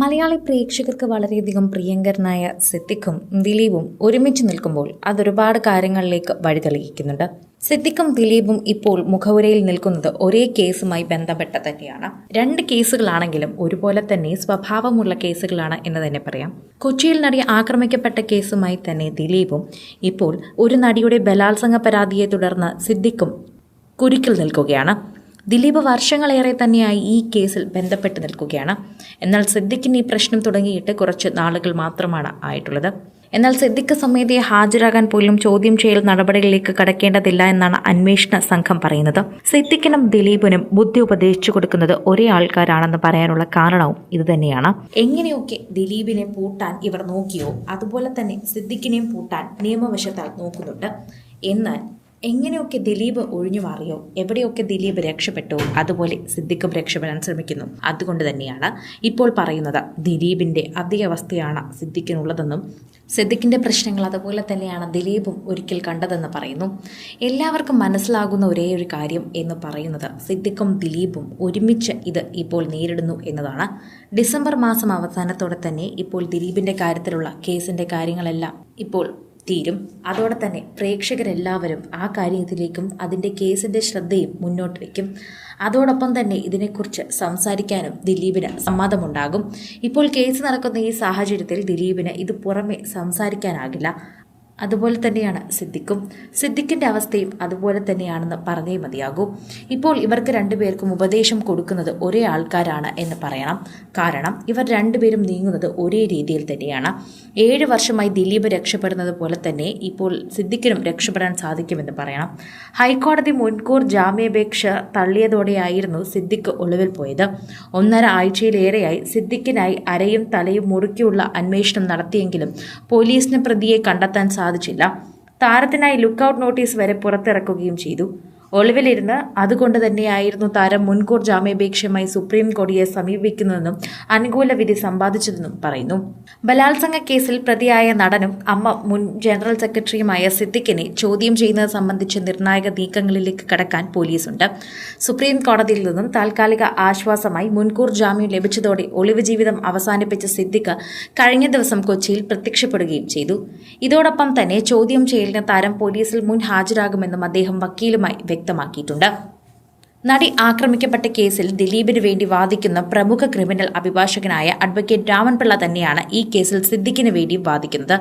മലയാളി പ്രേക്ഷകർക്ക് വളരെയധികം പ്രിയങ്കരനായ സിദ്ദിഖും ദിലീപും ഒരുമിച്ച് നിൽക്കുമ്പോൾ അതൊരുപാട് കാര്യങ്ങളിലേക്ക് വഴിതെളിയിക്കുന്നുണ്ട്. സിദ്ദിഖും ദിലീപും ഇപ്പോൾ മുഖവുരയിൽ നിൽക്കുന്നത് ഒരേ കേസുമായി ബന്ധപ്പെട്ട തന്നെയാണ്. രണ്ട് കേസുകളാണെങ്കിലും ഒരുപോലെ തന്നെ സ്വഭാവമുള്ള കേസുകളാണ് എന്ന് തന്നെ പറയാം. കൊച്ചിയിൽ നടി ആക്രമിക്കപ്പെട്ട കേസുമായി തന്നെ ദിലീപും ഇപ്പോൾ ഒരു നടിയുടെ ബലാത്സംഗ പരാതിയെ തുടർന്ന് സിദ്ദിഖും കുരുക്കിൽ നിൽക്കുകയാണ്. ദിലീപ് വർഷങ്ങളേറെ തന്നെയായി ഈ കേസിൽ ബന്ധപ്പെട്ട് നിൽക്കുകയാണ്. എന്നാൽ സിദ്ദിഖിന് ഈ പ്രശ്നം തുടങ്ങിയിട്ട് കുറച്ച് നാളുകൾ മാത്രമാണ് ആയിട്ടുള്ളത്. എന്നാൽ സിദ്ദിഖ് സമേതയെ ഹാജരാകാൻ പോലും ചോദ്യം ചെയ്യൽ നടപടികളിലേക്ക് കടക്കേണ്ടതില്ല എന്നാണ് അന്വേഷണ സംഘം പറയുന്നത്. സിദ്ദിഖിനും ദിലീപിനും ബുദ്ധി ഉപദേശിച്ചു കൊടുക്കുന്നത് ഒരേ ആൾക്കാരാണെന്ന് പറയാനുള്ള കാരണവും ഇതുതന്നെയാണ് എങ്ങനെയൊക്കെ ദിലീപിനെ പൂട്ടാൻ ഇവർ നോക്കിയോ? അതുപോലെ തന്നെ സിദ്ദിഖിനെയും പൂട്ടാൻ നിയമവശത്താൽ നോക്കുന്നുണ്ട്. എന്നാൽ എങ്ങനെയൊക്കെ ദിലീപ് ഒഴിഞ്ഞു മാറിയോ? എവിടെയൊക്കെ ദിലീപ് രക്ഷപ്പെട്ടോ? അതുപോലെ സിദ്ദിഖും രക്ഷപ്പെടാൻ ശ്രമിക്കുന്നു. അതുകൊണ്ട് തന്നെയാണ് ഇപ്പോൾ പറയുന്നത് ദിലീപിന്റെ അതേ അവസ്ഥയാണ് സിദ്ദിഖിനുള്ളതെന്നും സിദ്ദിഖിന്റെ പ്രശ്നങ്ങൾ അതുപോലെ തന്നെയാണ് ദിലീപും ഒരിക്കൽ കണ്ടതെന്ന് പറയുന്നു. എല്ലാവർക്കും മനസ്സിലാകുന്ന ഒരേ ഒരു കാര്യം എന്ന് പറയുന്നത് സിദ്ദിഖും ദിലീപും ഒരുമിച്ച് ഇത് ഇപ്പോൾ നേരിടുന്നു എന്നതാണ്. ഡിസംബർ മാസം അവസാനത്തോടെ തന്നെ ഇപ്പോൾ ദിലീപിന്റെ കാര്യത്തിലുള്ള കേസിന്റെ കാര്യങ്ങളെല്ലാം ഇപ്പോൾ തീരും. അതോടെ തന്നെ പ്രേക്ഷകരെല്ലാവരും ആ കാര്യത്തിലേക്കും അതിന്റെ കേസിന്റെ ശ്രദ്ധയും മുന്നോട്ട് വയ്ക്കും. അതോടൊപ്പം തന്നെ ഇതിനെക്കുറിച്ച് സംസാരിക്കാനും ദിലീപിന് സമ്മതമുണ്ടാകും. ഇപ്പോൾ കേസ് നടക്കുന്ന ഈ സാഹചര്യത്തിൽ ദിലീപിന് ഇത് പുറമെ സംസാരിക്കാനാകില്ല. അതുപോലെ തന്നെയാണ് സിദ്ദിഖും. സിദ്ദിഖിന്റെ അവസ്ഥയും അതുപോലെ തന്നെയാണെന്ന് പറഞ്ഞേ മതിയാകൂ. ഇപ്പോൾ ഇവർക്ക് രണ്ടുപേർക്കും ഉപദേശം കൊടുക്കുന്നത് ഒരേ ആൾക്കാരാണ് എന്ന് പറയണം. കാരണം ഇവർ രണ്ടുപേരും നീങ്ങുന്നത് ഒരേ രീതിയിൽ തന്നെയാണ്. ഏഴ് വർഷമായി ദിലീപ് രക്ഷപ്പെടുന്നത് പോലെ തന്നെ ഇപ്പോൾ സിദ്ദിഖിനും രക്ഷപ്പെടാൻ സാധിക്കുമെന്ന് പറയണം. ഹൈക്കോടതി മുൻകൂർ ജാമ്യാപേക്ഷ തള്ളിയതോടെയായിരുന്നു സിദ്ദിഖ് ഒളിവിൽ പോയത്. ഒന്നര ആഴ്ചയിലേറെയായി സിദ്ദിഖിനായി അരയും തലയും മുറുക്കിയുള്ള അന്വേഷണം നടത്തിയെങ്കിലും പോലീസിന് പ്രതിയെ കണ്ടെത്താൻ സാധിച്ചില്ല. താരത്തിനായി ലുക്കൌട്ട് നോട്ടീസ് വരെ പുറത്തിറക്കുകയും ചെയ്തു. ഒളിവിലിരുന്ന് അതുകൊണ്ട് തന്നെയായിരുന്നു താരം മുൻകൂർ ജാമ്യാപേക്ഷയുമായി സുപ്രീം കോടതിയെ സമീപിക്കുന്നതെന്നും അനുകൂല വിധി സമ്പാദിച്ചതെന്നും പറയുന്നു. ബലാത്സംഗ കേസിൽ പ്രതിയായ നടനും അമ്മ മുൻ ജനറൽ സെക്രട്ടറിയുമായ സിദ്ദിഖിനെ ചോദ്യം ചെയ്യുന്നത് സംബന്ധിച്ച് നിർണായക നീക്കങ്ങളിലേക്ക് കടക്കാൻ പോലീസുണ്ട്. സുപ്രീം കോടതിയിൽ നിന്നും താൽക്കാലിക ആശ്വാസമായി മുൻകൂർ ജാമ്യം ലഭിച്ചതോടെ ഒളിവ് ജീവിതം അവസാനിപ്പിച്ച സിദ്ദിഖ് കഴിഞ്ഞ ദിവസം കൊച്ചിയിൽ പ്രത്യക്ഷപ്പെടുകയും ചെയ്തു. ഇതോടൊപ്പം തന്നെ ചോദ്യം ചെയ്യലിന് താരം പോലീസിൽ മുൻ ഹാജരാകുമെന്നും അദ്ദേഹം വക്കീലുമായി വ്യക്തമാക്കിയിട്ടുണ്ട്. നടി ആക്രമിക്കപ്പെട്ട കേസിൽ ദിലീപിന് വേണ്ടി വാദിക്കുന്ന പ്രമുഖ ക്രിമിനൽ അഭിഭാഷകനായ അഡ്വക്കേറ്റ് രാമൻപിള്ള തന്നെയാണ് ഈ കേസിൽ സിദ്ദിഖിന് വേണ്ടി വാദിക്കുന്നത്.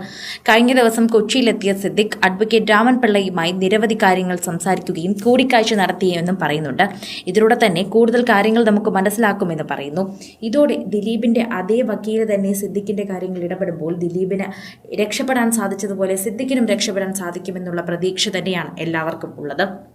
കഴിഞ്ഞ ദിവസം കൊച്ചിയിലെത്തിയ സിദ്ദിഖ് അഡ്വക്കേറ്റ് രാമൻപിള്ളയുമായി നിരവധി കാര്യങ്ങൾ സംസാരിക്കുകയും കൂടിക്കാഴ്ച നടത്തിയെന്നും പറയുന്നുണ്ട്. ഇതിലൂടെ തന്നെ കൂടുതൽ കാര്യങ്ങൾ നമുക്ക് മനസ്സിലാക്കുമെന്ന് പറയുന്നു. ഇതോടെ ദിലീപിന്റെ അതേ വക്കീൽ തന്നെ സിദ്ദിഖിന്റെ കാര്യങ്ങൾ ഇടപെടുമ്പോൾ ദിലീപിന് രക്ഷപ്പെടാൻ സാധിച്ചതുപോലെ സിദ്ദിഖിനും രക്ഷപ്പെടാൻ സാധിക്കുമെന്നുള്ള പ്രതീക്ഷ തന്നെയാണ് എല്ലാവർക്കും ഉള്ളത്.